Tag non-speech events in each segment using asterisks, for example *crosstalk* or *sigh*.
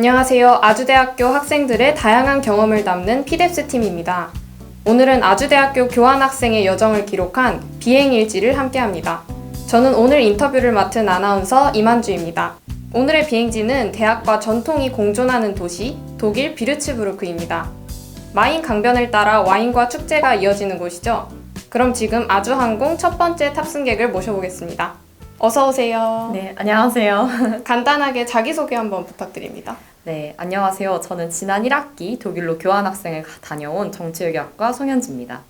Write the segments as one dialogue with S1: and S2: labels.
S1: 안녕하세요. 아주대학교 학생들의 다양한 경험을 담는 피뎁스 팀입니다. 오늘은 아주대학교 교환학생의 여정을 기록한 비행일지를 함께합니다. 저는 오늘 인터뷰를 맡은 아나운서 이만주입니다. 오늘의 비행지는 대학과 전통이 공존하는 도시 독일 비르츠부르크입니다. 마인 강변을 따라 와인과 축제가 이어지는 곳이죠. 그럼 지금 아주항공 첫 번째 탑승객을 모셔보겠습니다. 어서 오세요.
S2: 네, 안녕하세요.
S1: 간단하게 자기소개 한번 부탁드립니다.
S2: 네, 안녕하세요. 저는 지난 1학기 독일로 교환학생을 가- 다녀온 정치외교학과 송현지입니다.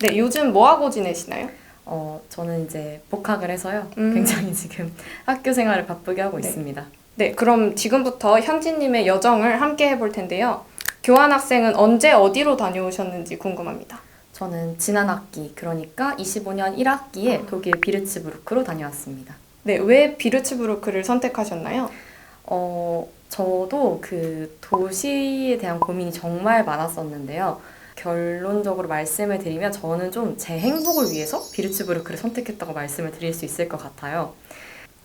S1: 네, 요즘 뭐 하고 지내시나요?
S2: 어, 저는 이제 복학을 해서요.
S1: 음.
S2: 굉장히 지금 *laughs* 학교 생활을 바쁘게 하고
S1: 네.
S2: 있습니다.
S1: 네, 그럼 지금부터 현지님의 여정을 함께 해볼 텐데요. 교환학생은 언제 어디로 다녀오셨는지 궁금합니다.
S2: 저는 지난 학기, 그러니까 25년 1학기에 독일 비르츠부르크로 다녀왔습니다.
S1: 네, 왜 비르츠부르크를 선택하셨나요?
S2: 어, 저도 그 도시에 대한 고민이 정말 많았었는데요. 결론적으로 말씀을 드리면 저는 좀 제 행복을 위해서 비르츠부르크를 선택했다고 말씀을 드릴 수 있을 것 같아요.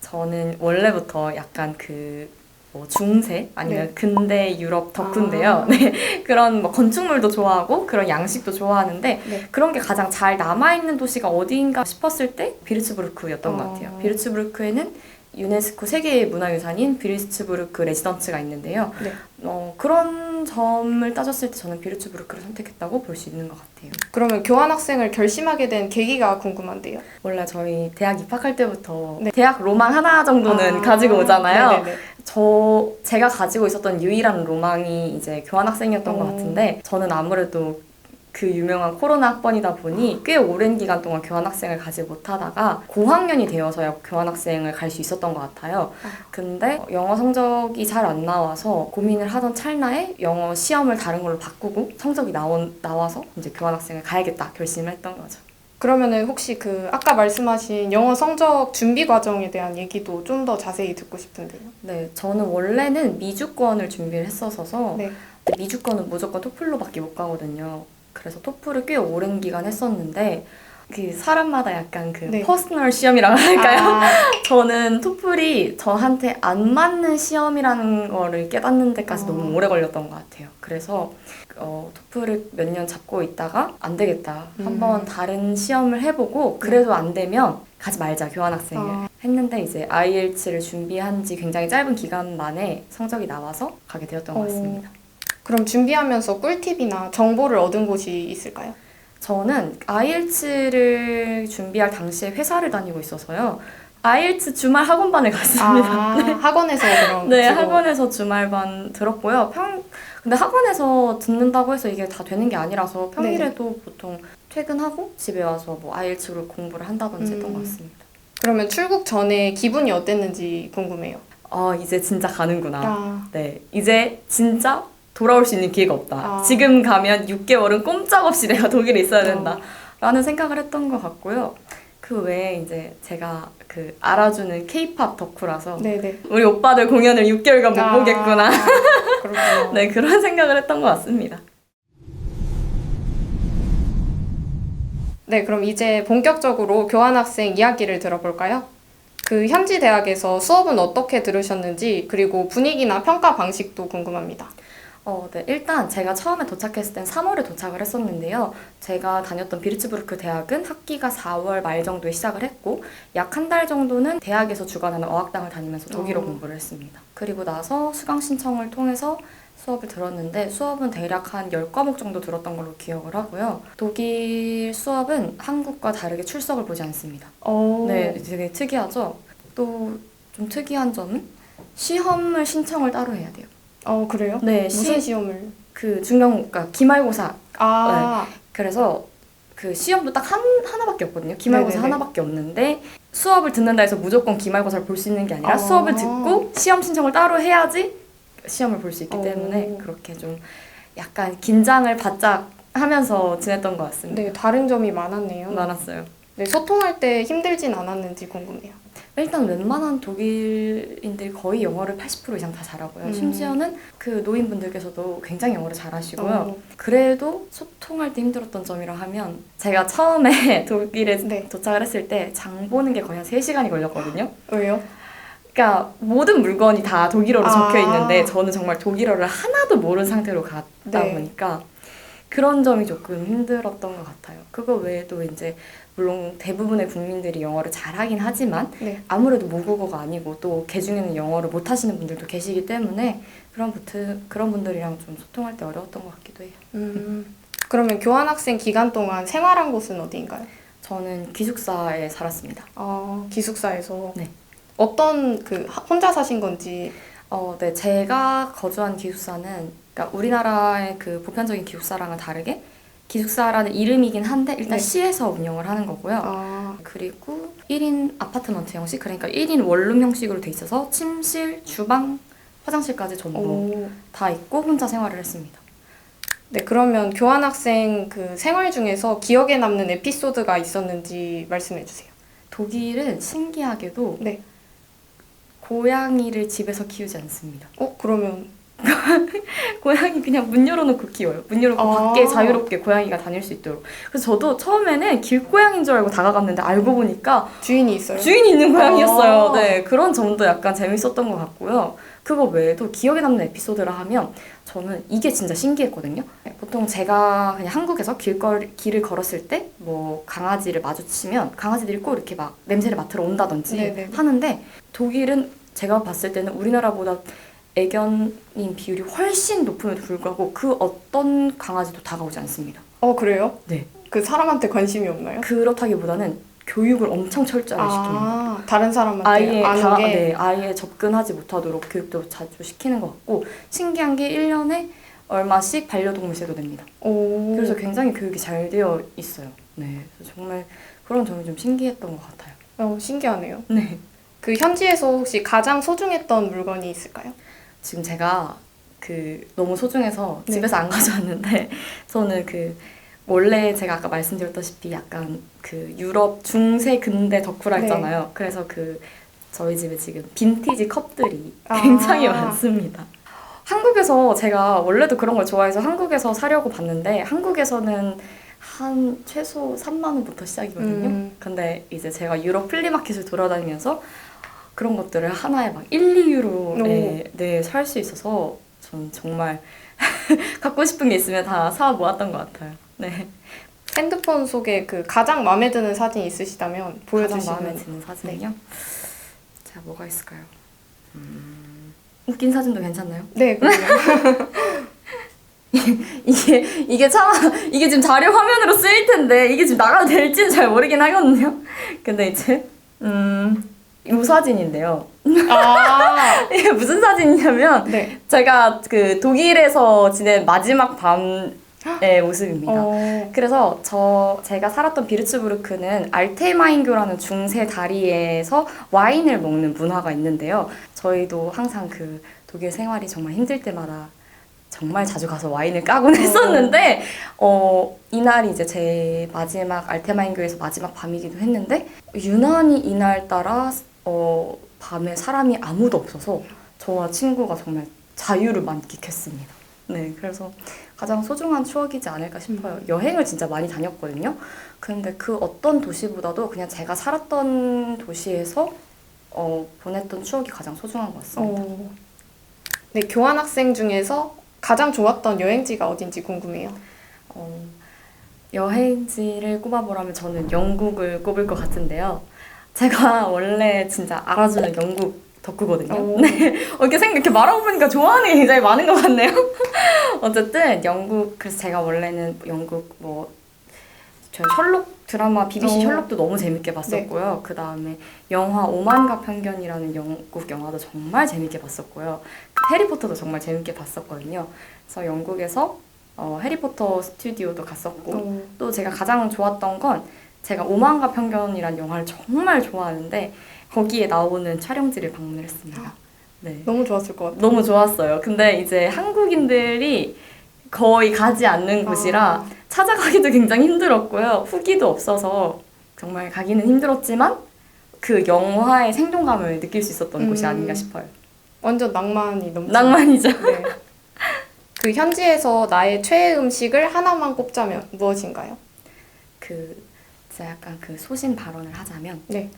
S2: 저는 원래부터 약간 그 뭐 중세 아니면
S1: 네.
S2: 근대 유럽 덕후인데요.
S1: 아. *laughs*
S2: 네, 그런 뭐 건축물도 좋아하고 그런 양식도 좋아하는데
S1: 네.
S2: 그런 게 가장 잘 남아 있는 도시가 어디인가 싶었을 때 비르츠부르크였던 것
S1: 어.
S2: 같아요. 비르츠부르크에는 유네스코 세계 문화유산인 비르츠부르크 레지던츠가 있는데요.
S1: 네.
S2: 어, 그런 점을 따졌을 때 저는 비르츠부르크를 선택했다고 볼 수 있는 것 같아요.
S1: 그러면 교환학생을 결심하게 된 계기가 궁금한데요.
S2: 원래 저희 대학 입학할 때부터
S1: 네.
S2: 대학 로망 하나 정도는
S1: 아,
S2: 가지고 오잖아요.
S1: 네네네.
S2: 저 제가 가지고 있었던 유일한 로망이 이제 교환학생이었던 것
S1: 오.
S2: 같은데 저는 아무래도 그 유명한 코로나 학번이다 보니 꽤 오랜 기간 동안 교환학생을 가지 못하다가 고학년이 되어서야 교환학생을 갈 수 있었던 것 같아요.
S1: 아.
S2: 근데 영어 성적이 잘 안 나와서 고민을 하던 찰나에 영어 시험을 다른 걸로 바꾸고 성적이 나온, 나와서 이제 교환학생을 가야겠다 결심을 했던 거죠.
S1: 그러면은 혹시 그 아까 말씀하신 영어 성적 준비 과정에 대한 얘기도 좀 더 자세히 듣고 싶은데요.
S2: 네, 저는 원래는 미주권을 준비를 했었어서
S1: 네.
S2: 미주권은 무조건 토플로밖에 못 가거든요. 그래서 토플을 꽤 오랜 기간 했었는데 그 사람마다 약간 그
S1: 네.
S2: 퍼스널 시험이라고 할까요?
S1: 아, *laughs*
S2: 저는 토플이 저한테 안 맞는 시험이라는 거를 깨닫는 데까지
S1: 어.
S2: 너무 오래 걸렸던 것 같아요. 그래서 어, 토플을 몇 년 잡고 있다가 안 되겠다.
S1: 음.
S2: 한번 다른 시험을 해보고 그래도 안 되면 가지 말자 교환학생을
S1: 어.
S2: 했는데 이제 IELTS를 준비한 지 굉장히 짧은 기간 만에 성적이 나와서 가게 되었던 것
S1: 어.
S2: 같습니다.
S1: 그럼 준비하면서 꿀팁이나 정보를 얻은 곳이 있을까요?
S2: 저는 IELTS를 준비할 당시에 회사를 다니고 있어서요. IELTS 주말 학원반을 *laughs* 갔습니다.
S1: 아, 학원에서 그럼
S2: 네,
S1: 주로-
S2: 학원에서 주말반 들었고요. 평 근데 학원에서 듣는다고 해서 이게 다 되는 게 아니라서 평일에도 보통 퇴근하고 집에 와서 뭐 IELTS로 공부를 한다든지 했던
S1: 음.
S2: 것 같습니다.
S1: 그러면 출국 전에 기분이 어땠는지 궁금해요.
S2: 아, 이제 진짜 가는구나.
S1: 아,
S2: 네, 이제 진짜 돌아올 수 있는 기회가 없다.
S1: 아.
S2: 지금 가면 6개월은 꼼짝없이 내가 독일에 있어야
S1: 어.
S2: 된다. 라는 생각을 했던 것 같고요. 그 외에 이제 제가 그 알아주는 케이팝 덕후라서
S1: 네네.
S2: 우리 오빠들 공연을 6개월간 못
S1: 아,
S2: 보겠구나. *laughs* 네, 그런 생각을 했던 것 같습니다.
S1: 네, 그럼 이제 본격적으로 교환학생 이야기를 들어볼까요? 그 현지 대학에서 수업은 어떻게 들으셨는지 그리고 분위기나 평가 방식도 궁금합니다.
S2: 어, 네. 일단 제가 처음에 도착했을 땐 3월에 도착을 했었는데요. 제가 다녔던 비르츠부르크 대학은 학기가 4월 말 정도에 시작을 했고 약 한 달 정도는 대학에서 주관하는 어학당을 다니면서 독일어
S1: 어.
S2: 공부를 했습니다. 그리고 나서 수강 신청을 통해서 수업을 들었는데 수업은 대략 한 10과목 정도 들었던 걸로 기억을 하고요. 독일 수업은 한국과 다르게 출석을 보지 않습니다.
S1: 어,
S2: 네, 되게 특이하죠. 또 좀 특이한 점은 시험을 신청을 따로 해야 돼요.
S1: 어 그래요?
S2: 네,
S1: 무슨
S2: 시,
S1: 시험을?
S2: 그 중간 그러니까 기말고사
S1: 아,
S2: 그래서 그 시험도 딱 한 하나밖에 없거든요. 기말고사
S1: 네네네.
S2: 하나밖에 없는데 수업을 듣는다 해서 무조건 기말고사를 볼 수 있는 게 아니라
S1: 아.
S2: 수업을 듣고 시험 신청을 따로 해야지 시험을 볼 수 있기
S1: 오.
S2: 때문에 그렇게 좀 약간 긴장을 바짝 하면서 지냈던 것 같습니다.
S1: 네, 다른 점이 많았네요.
S2: 많았어요.
S1: 네, 소통할 때 힘들진 않았는지 궁금해요.
S2: 일단 웬만한 독일인들이 거의 영어를 80% 이상 다 잘하고요.
S1: 음.
S2: 심지어는 그 노인분들께서도 굉장히 영어를 잘하시고요.
S1: 어,
S2: 그래도 소통할 때 힘들었던 점이라 하면 제가 처음에 *laughs* 독일에
S1: 네.
S2: 도착을 했을 때 장 보는 게 거의 한 3시간이 걸렸거든요. *gasps*
S1: 왜요?
S2: 그러니까 모든 물건이 다 독일어로
S1: 아.
S2: 적혀 있는데 저는 정말 독일어를 하나도 모르는 상태로 갔다
S1: 네.
S2: 보니까 그런 점이 조금 힘들었던 것 같아요. 그거 외에도 이제 물론 대부분의 국민들이 영어를 잘하긴 하지만
S1: 네.
S2: 아무래도 모국어가 아니고 또 개중에는 영어를 못 하시는 분들도 계시기 때문에 그런 부트, 그런 분들이랑 좀 소통할 때 어려웠던 것 같기도 해요.
S1: 음, 그러면 교환학생 기간 동안 생활한 곳은 어디인가요?
S2: 저는 기숙사에 살았습니다.
S1: 아, 기숙사에서
S2: 네.
S1: 어떤 그 하- 혼자 사신 건지
S2: 어, 네, 제가 거주한 기숙사는 그러니까 우리나라의 그 보편적인 기숙사랑은 다르게 기숙사라는 이름이긴 한데 일단
S1: 네.
S2: 시에서 운영을 하는 거고요.
S1: 아,
S2: 그리고 1인 아파트먼트 형식, 그러니까 1인 원룸 형식으로 돼 있어서 침실, 주방, 화장실까지 전부
S1: 오.
S2: 다 있고 혼자 생활을 했습니다.
S1: 네, 그러면 교환학생 그 생활 중에서 기억에 남는 에피소드가 있었는지 말씀해 주세요.
S2: 독일은 신기하게도
S1: 네.
S2: 고양이를 집에서 키우지 않습니다.
S1: 어, 그러면 *laughs*
S2: 고양이 그냥 문 열어놓고 키워요. 문 열어놓고
S1: 아.
S2: 밖에 자유롭게 고양이가 다닐 수 있도록. 그래서 저도 처음에는 길고양이인 줄 알고 다가갔는데 알고 보니까
S1: 주인이 있어요?
S2: 주인이 있는 고양이였어요.
S1: 아.
S2: 네, 그런 점도 약간 재밌었던 것 같고요. 그거 외에도 기억에 남는 에피소드라 하면 저는 이게 진짜 신기했거든요. 보통 제가 그냥 한국에서 길걸, 길을 걸었을 때 뭐 강아지를 마주치면 강아지들이 꼭 이렇게 막 냄새를 맡으러 온다든지
S1: 네네.
S2: 하는데 독일은 제가 봤을 때는 우리나라보다 애견인 비율이 훨씬 높음에도 불구하고 그 어떤 강아지도 다가오지 않습니다.
S1: 어, 그래요?
S2: 네.
S1: 그 사람한테 관심이 없나요?
S2: 그렇다기보다는 교육을 엄청 철저하게 시킵니다.
S1: 아, 다른 사람한테
S2: 아예
S1: 아는
S2: 다,
S1: 게
S2: 네, 아예 접근하지 못하도록 교육도 자주 시키는 것 같고 신기한 게 1년에 얼마씩 반려동물세도 냅니다.
S1: 오.
S2: 그래서 굉장히 교육이 잘 되어 있어요. 네, 그래서 정말 그런 점이 좀 신기했던 것 같아요.
S1: 어, 신기하네요.
S2: 네.
S1: 그 현지에서 혹시 가장 소중했던 물건이 있을까요?
S2: 지금 제가 그 너무 소중해서
S1: 네.
S2: 집에서 안 가져왔는데 *laughs* 저는 그 원래 제가 아까 말씀드렸다시피 약간 그 유럽 중세 근대 덕후라
S1: 네.
S2: 했잖아요. 그래서 그 저희 집에 지금 빈티지 컵들이
S1: 아.
S2: 굉장히 많습니다. 한국에서 제가 원래도 그런 걸 좋아해서 한국에서 사려고 봤는데 한국에서는 한 최소 3만 원부터 시작이거든요.
S1: 음.
S2: 근데 이제 제가 유럽 플리마켓을 돌아다니면서 그런 것들을 하나에 막 1, 2유로에 네, 살 수 있어서 전 정말 *laughs* 갖고 싶은 게 있으면 다 사 모았던 것 같아요. 네.
S1: 핸드폰 속에 그 가장 마음에 드는 사진 있으시다면
S2: 가장
S1: 보여주시면
S2: 마음에 드는 사진이요? 자, 뭐가 있을까요? 음, 웃긴 사진도 괜찮나요?
S1: 네. *laughs*
S2: 이게 이게 참 이게 지금 자료 화면으로 쓰일 텐데 이게 지금 나가도 될지는 잘 모르긴 하거든요. 근데 이제 음, 이 사진인데요.
S1: 아,
S2: 이게 *laughs* 무슨 사진이냐면
S1: 네.
S2: 제가 그 독일에서 지낸 마지막 밤의 모습입니다.
S1: 어,
S2: 그래서 저 제가 살았던 비르츠부르크는 알테마인교라는 중세 다리에서 와인을 먹는 문화가 있는데요. 저희도 항상 그 독일 생활이 정말 힘들 때마다 정말 자주 가서 와인을 까곤 했었는데 어 이날이 이제 제 마지막 알테마인교에서 마지막 밤이기도 했는데 유난히 이날 따라 어 밤에 사람이 아무도 없어서 저와 친구가 정말 자유를 만끽했습니다. 네, 그래서 가장 소중한 추억이지 않을까 싶어요. 여행을 진짜 많이 다녔거든요. 근데 그 어떤 도시보다도 그냥 제가 살았던 도시에서 어, 보냈던 추억이 가장 소중한 것 같습니다.
S1: 어. 네, 교환학생 중에서 가장 좋았던 여행지가 어딘지 궁금해요.
S2: 어, 여행지를 꼽아보라면 저는 영국을 꼽을 것 같은데요. 제가 *laughs* 원래 진짜 알아주는 영국 덕후거든요.
S1: 오.
S2: 네. *laughs* 어, 이렇게 생각, 이렇게 말하고 보니까 좋아하는 게 굉장히 많은 것 같네요. *laughs* 어쨌든 영국, 그래서 제가 원래는 영국 뭐, 저 셜록 드라마 BBC
S1: 오.
S2: 셜록도 너무 재밌게 봤었고요. 그 다음에 영화 오만과 편견이라는 영국 영화도 정말 재밌게 봤었고요. 그 해리포터도 정말 재밌게 봤었거든요. 그래서 영국에서 어, 해리포터 스튜디오도 갔었고
S1: 어,
S2: 또 제가 가장 좋았던 건 제가 오만과 편견이란 영화를 정말 좋아하는데 거기에 나오는 촬영지를 방문을 했습니다. 네.
S1: 너무 좋았을 것 같아요.
S2: 너무 좋았어요. 근데 이제 한국인들이 거의 가지 않는 곳이라
S1: 아.
S2: 찾아가기도 굉장히 힘들었고요. 후기도 없어서 정말 가기는 힘들었지만 그 영화의 생동감을 느낄 수 있었던 곳이
S1: 음.
S2: 아닌가 싶어요.
S1: 완전 낭만이 넘쳐.
S2: 낭만이죠.
S1: 네. 그 현지에서 나의 최애 음식을 하나만 꼽자면 무엇인가요?
S2: 그 제가 약간 그 소신 발언을 하자면
S1: 네.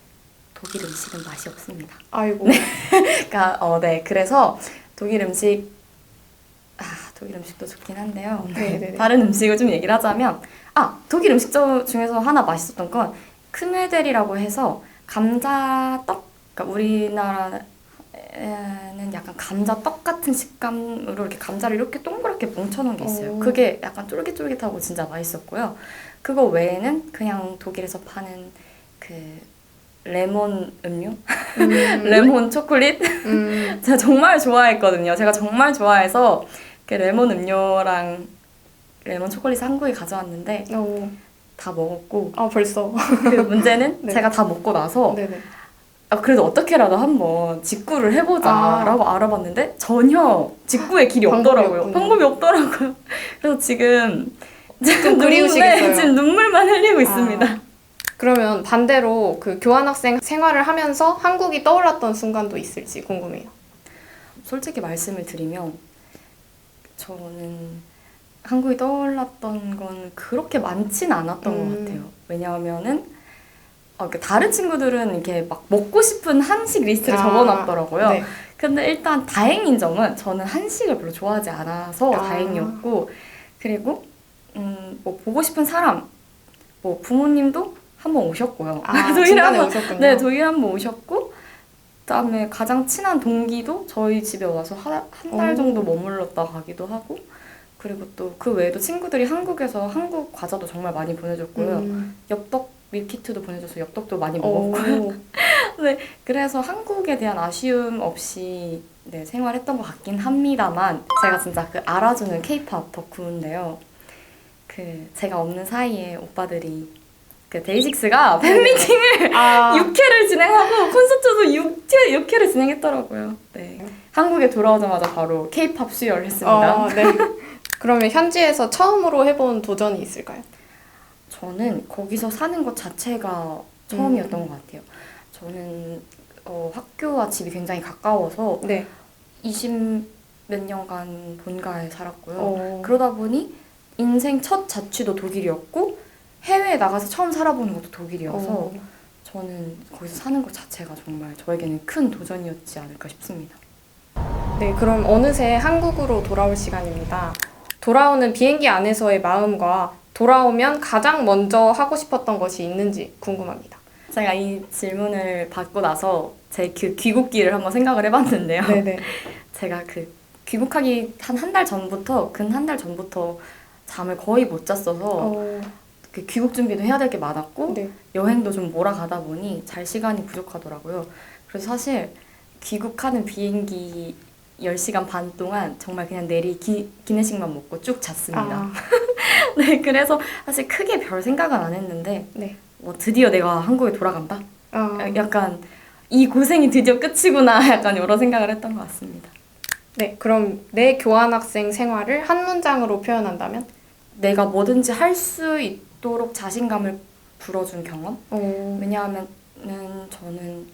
S2: 독일 음식은 맛이 없습니다.
S1: 아이고. *laughs*
S2: 그러니까 어, 네. 그래서 독일 음식 아, 독일 음식도 좋긴 한데요.
S1: 네, 네, 네.
S2: 다른 음식을 좀 얘기를 하자면 아, 독일 음식 저- 중에서 하나 맛있었던 건 크네델이라고 해서 감자떡 그러니까 우리나라 는 약간 감자 떡 같은 식감으로 이렇게 감자를 이렇게 동그랗게 뭉쳐놓은 게 있어요.
S1: 오.
S2: 그게 약간 쫄깃쫄깃하고 진짜 맛있었고요. 그거 외에는 그냥 독일에서 파는 그 레몬 음료?
S1: 음, *laughs*
S2: 레몬 초콜릿?
S1: 음, *laughs*
S2: 제가 정말 좋아했거든요. 제가 정말 좋아해서 그 레몬 음료랑 레몬 초콜릿을 한국에 가져왔는데
S1: 오,
S2: 다 먹었고
S1: 아 벌써.
S2: 그 문제는 *laughs*
S1: 네.
S2: 제가 다 먹고 나서
S1: 네네.
S2: 아, 그래도 어떻게라도 한번 직구를 해보자라고
S1: 아.
S2: 알아봤는데 전혀 직구의 길이
S1: 방법이
S2: 없더라고요.
S1: 없군요.
S2: 방법이 없더라고요. *laughs* 그래서 지금 지금
S1: 그리우시겠어요.
S2: 눈물에 지금 눈물만 흘리고
S1: 아.
S2: 있습니다.
S1: 그러면 반대로 그 교환학생 생활을 하면서 한국이 떠올랐던 순간도 있을지 궁금해요.
S2: 솔직히 말씀을 드리면 저는 한국이 떠올랐던 건 그렇게 많진 않았던
S1: 음.
S2: 것 같아요. 왜냐하면은 어, 그 다른 친구들은 이렇게 막 먹고 싶은 한식 리스트를
S1: 아,
S2: 적어놨더라고요.
S1: 네.
S2: 근데 일단 다행인 점은 저는 한식을 별로 좋아하지 않아서
S1: 아.
S2: 다행이었고 그리고 음, 뭐 보고 싶은 사람 뭐 부모님도 한 번 오셨고요.
S1: 아, *laughs*
S2: 독일에 한번. 네, 독일에 한 번 오셨고, 그다음에 가장 친한 동기도 저희 집에 와서 한달
S1: 오.
S2: 정도 머물렀다 가기도 하고, 그리고 또 그 외에도 친구들이 한국에서 한국 과자도 정말 많이 보내줬고요.
S1: 음,
S2: 엽떡 밀키트도 보내줘서 엽떡도 많이 먹었고요.
S1: 오, *laughs*
S2: 그래서 한국에 대한 아쉬움 없이 네, 생활했던 것 같긴 합니다만, 제가 진짜 그 알아주는 케이팝 덕후인데요. 그 제가 없는 사이에 오빠들이 그 데이식스가 팬미팅을
S1: 아, *laughs*
S2: 6회를 진행하고 콘서트도 6회, 6회를 진행했더라고요. 네. 한국에 돌아오자마자 바로 케이팝 수혈을 했습니다.
S1: 어, 네. 그러면 현지에서 처음으로 해본 도전이 있을까요?
S2: 저는 거기서 사는 것 자체가 처음이었던 것 같아요. 저는 어, 학교와 집이 굉장히 가까워서
S1: 네.
S2: 20 몇 년간 본가에 살았고요.
S1: 어,
S2: 그러다 보니 인생 첫 자취도 독일이었고 해외에 나가서 처음 살아보는 것도 독일이어서
S1: 어,
S2: 저는 거기서 사는 것 자체가 정말 저에게는 큰 도전이었지 않을까 싶습니다.
S1: 네, 그럼 어느새 한국으로 돌아올 시간입니다. 돌아오는 비행기 안에서의 마음과 돌아오면 가장 먼저 하고 싶었던 것이 있는지 궁금합니다.
S2: 제가 이 질문을 받고 나서 제 그 귀국기를 한번 생각을 해봤는데요.
S1: 네네. *laughs*
S2: 제가 그 귀국하기 한 한 달 전부터 근 한 달 전부터 잠을 거의 못 잤어서
S1: 어,
S2: 그 귀국 준비도 해야 될 게 많았고
S1: 네.
S2: 여행도 좀 몰아가다 보니 잘 시간이 부족하더라고요. 그래서 사실 귀국하는 비행기 10시간 반 동안 정말 그냥 내리 기, 기내식만 먹고 쭉 잤습니다.
S1: 아, *laughs*
S2: 네, 그래서 사실 크게 별 생각은 안 했는데
S1: 네.
S2: 뭐 드디어 내가 한국에 돌아간다?
S1: 아,
S2: 약간 이 고생이 드디어 끝이구나 *laughs* 약간 이런 생각을 했던 것 같습니다.
S1: 네, 그럼 내 교환학생 생활을 한 문장으로 표현한다면?
S2: 내가 뭐든지 할 수 있도록 자신감을 불어준 경험?
S1: 어,
S2: 왜냐하면은 저는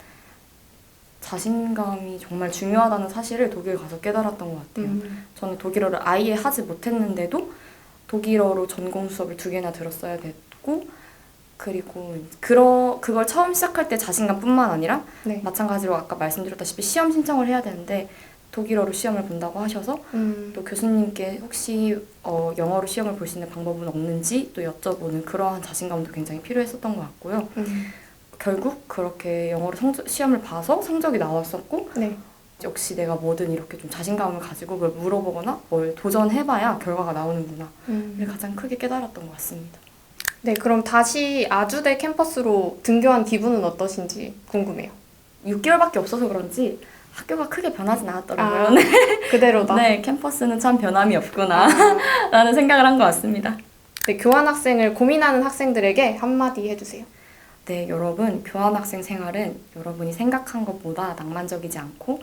S2: 자신감이 정말 중요하다는 사실을 독일 가서 깨달았던 것 같아요.
S1: 음,
S2: 저는 독일어를 아예 하지 못했는데도 독일어로 전공 수업을 두 개나 들었어야 됐고 그리고 그러, 그걸 처음 시작할 때 자신감뿐만 아니라
S1: 네.
S2: 마찬가지로 아까 말씀드렸다시피 시험 신청을 해야 되는데 독일어로 시험을 본다고 하셔서
S1: 음,
S2: 또 교수님께 혹시 어, 영어로 시험을 볼 수 있는 방법은 없는지 또 여쭤보는 그러한 자신감도 굉장히 필요했었던 것 같고요.
S1: 음,
S2: 결국 그렇게 영어로 성적, 시험을 봐서 성적이 나왔었고
S1: 네.
S2: 역시 내가 뭐든 이렇게 좀 자신감을 가지고 뭘 물어보거나 뭘 도전해봐야 결과가 나오는구나.
S1: 음.
S2: 를 가장 크게 깨달았던 것 같습니다.
S1: 네, 그럼 다시 아주대 캠퍼스로 등교한 기분은 어떠신지 궁금해요.
S2: 6개월밖에 없어서 그런지 학교가 크게 변하진 않았더라고요.
S1: 아,
S2: 네.
S1: 그대로다.
S2: 네, 캠퍼스는 참 변함이 없구나.
S1: 아, *laughs*
S2: 라는 생각을 한 것 같습니다.
S1: 네, 교환학생을 고민하는 학생들에게 한마디 해주세요.
S2: 네, 여러분, 교환학생 생활은 여러분이 생각한 것보다 낭만적이지 않고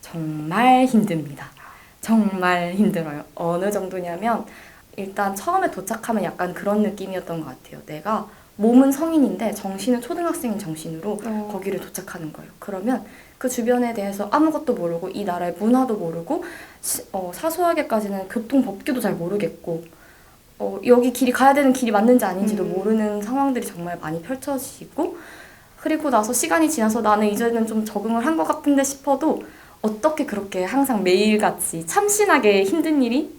S2: 정말 힘듭니다. 정말 힘들어요. 어느 정도냐면 일단 처음에 도착하면 약간 그런 느낌이었던 것 같아요. 내가 몸은 성인인데 정신은 초등학생인 정신으로
S1: 어,
S2: 거기를 도착하는 거예요. 그러면 그 주변에 대해서 아무것도 모르고 이 나라의 문화도 모르고 시- 어, 사소하게까지는 교통 법규도 잘 모르겠고 어, 여기 길이 가야 되는 길이 맞는지 아닌지도
S1: 음.
S2: 모르는 상황들이 정말 많이 펼쳐지고 그리고 나서 시간이 지나서 나는 이제는 좀 적응을 한 것 같은데 싶어도 어떻게 그렇게 항상 매일같이 참신하게 힘든 일이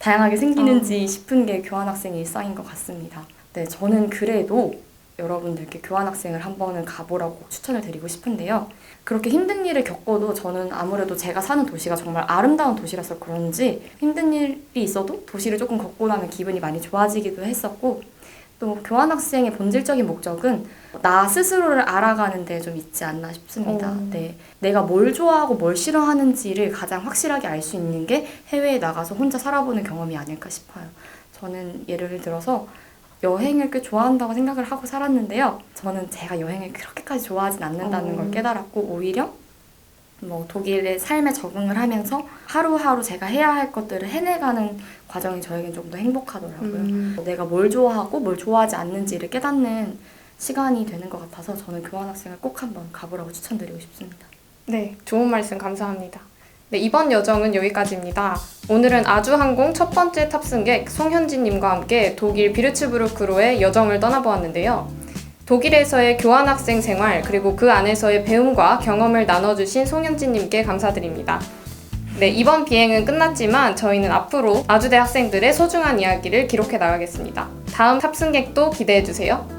S2: 다양하게 생기는지 싶은 게 교환학생 일상인 것 같습니다. 네, 저는 그래도 여러분들께 교환학생을 한 번은 가보라고 추천을 드리고 싶은데요. 그렇게 힘든 일을 겪어도 저는 아무래도 제가 사는 도시가 정말 아름다운 도시라서 그런지 힘든 일이 있어도 도시를 조금 걷고 나면 기분이 많이 좋아지기도 했었고 또 교환학생의 본질적인 목적은 나 스스로를 알아가는 데 좀 있지 않나 싶습니다.
S1: 오.
S2: 네. 내가 뭘 좋아하고 뭘 싫어하는지를 가장 확실하게 알 수 있는 게 해외에 나가서 혼자 살아보는 경험이 아닐까 싶어요. 저는 예를 들어서 여행을 꽤 좋아한다고 생각을 하고 살았는데요. 저는 제가 여행을 그렇게까지 좋아하진 않는다는
S1: 어.
S2: 걸 깨달았고 오히려 뭐 독일의 삶에 적응을 하면서 하루하루 제가 해야 할 것들을 해내가는 과정이 저에겐 좀 더 행복하더라고요.
S1: 음.
S2: 내가 뭘 좋아하고 뭘 좋아하지 않는지를 깨닫는 시간이 되는 것 같아서 저는 교환학생을 꼭 한번 가보라고 추천드리고 싶습니다.
S1: 네, 좋은 말씀 감사합니다. 네, 이번 여정은 여기까지입니다. 오늘은 아주항공 첫 번째 탑승객 송현진님과 함께 독일 비르츠부르크로의 여정을 떠나보았는데요. 독일에서의 교환학생 생활 그리고 그 안에서의 배움과 경험을 나눠주신 송현진님께 감사드립니다. 네, 이번 비행은 끝났지만 저희는 앞으로 아주대 학생들의 소중한 이야기를 기록해 나가겠습니다. 다음 탑승객도 기대해 주세요.